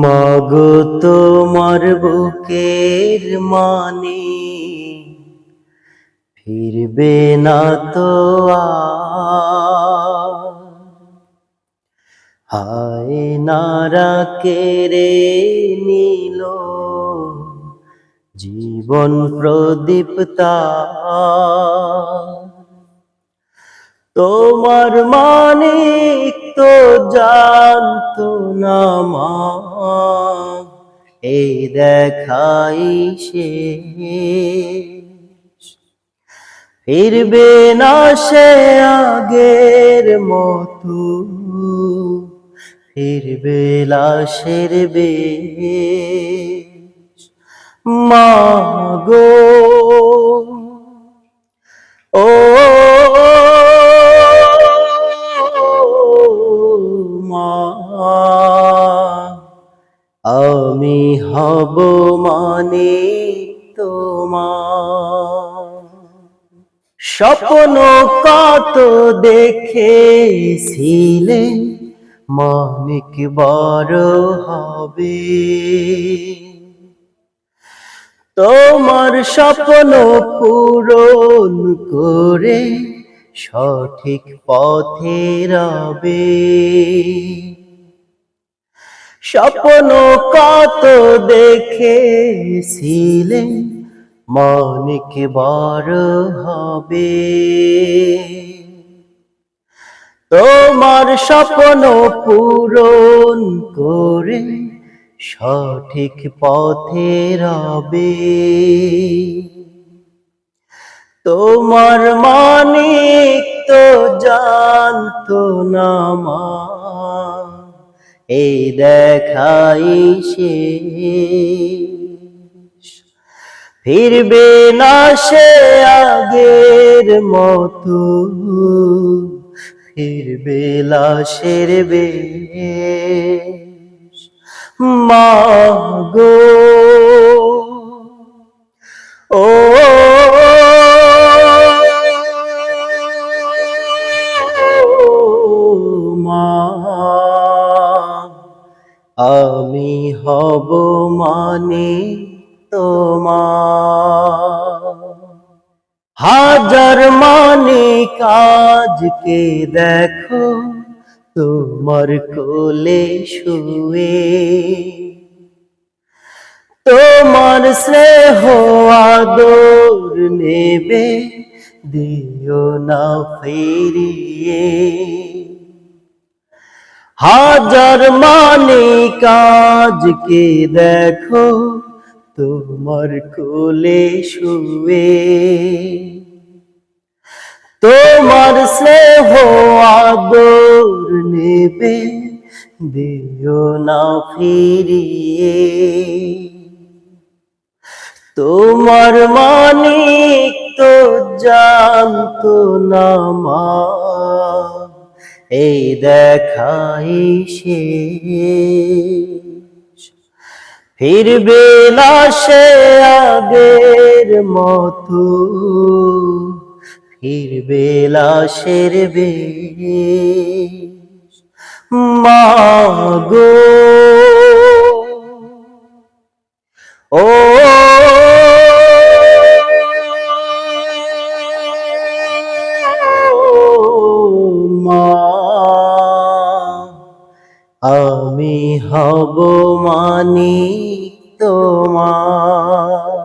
মাগো তোমার বুকের মানে ফিরবে না তো হায় নারা কেড়ে নিল জীবন প্রদীপতা তোমার মানিক তো জানতো না মা। এই দেখাই সে ফিরবে না সে আগের মতো। ফিরবে লাশের বেশ। মাগো ও আমি হব মানে তোমার। স্বপ্ন কত দেখেছিলে, মানিক বড় হবে। তোমার স্বপ্ন পূরণ করে সঠিক পথে রবে। স্বপ্ন কত দেখেছিলে মানিক বড় হবে। তোমার স্বপ্ন পূরণ করে সঠিক পথে রবে। তোমার মানিক তো জানতো না মা এই দেখাই শেষ। ফিরবে না সে আগের মতো। ফিরবে লাশের বেশ। মাগো ও আমি হব মানে তোমার। হাজার মানে কাজকে দেখো তোমার কোলে শুয়ে। তোমার স্নেহ আদর নেবে, দিও না ফিরিয়ে। হাজার মানে কাজকে দেখো? তোমার কোলে শুয়ে। তোমার স্নেহ আদর নেবে, দিও না ফিরিয়ে। তোমার মানিক তো জানতো না মা। এই দেখাই শেষ। ফিরবে না সে আগের মতো। ফিরবে লাশের বেশ। মাগো আমি হব মানি তোমার।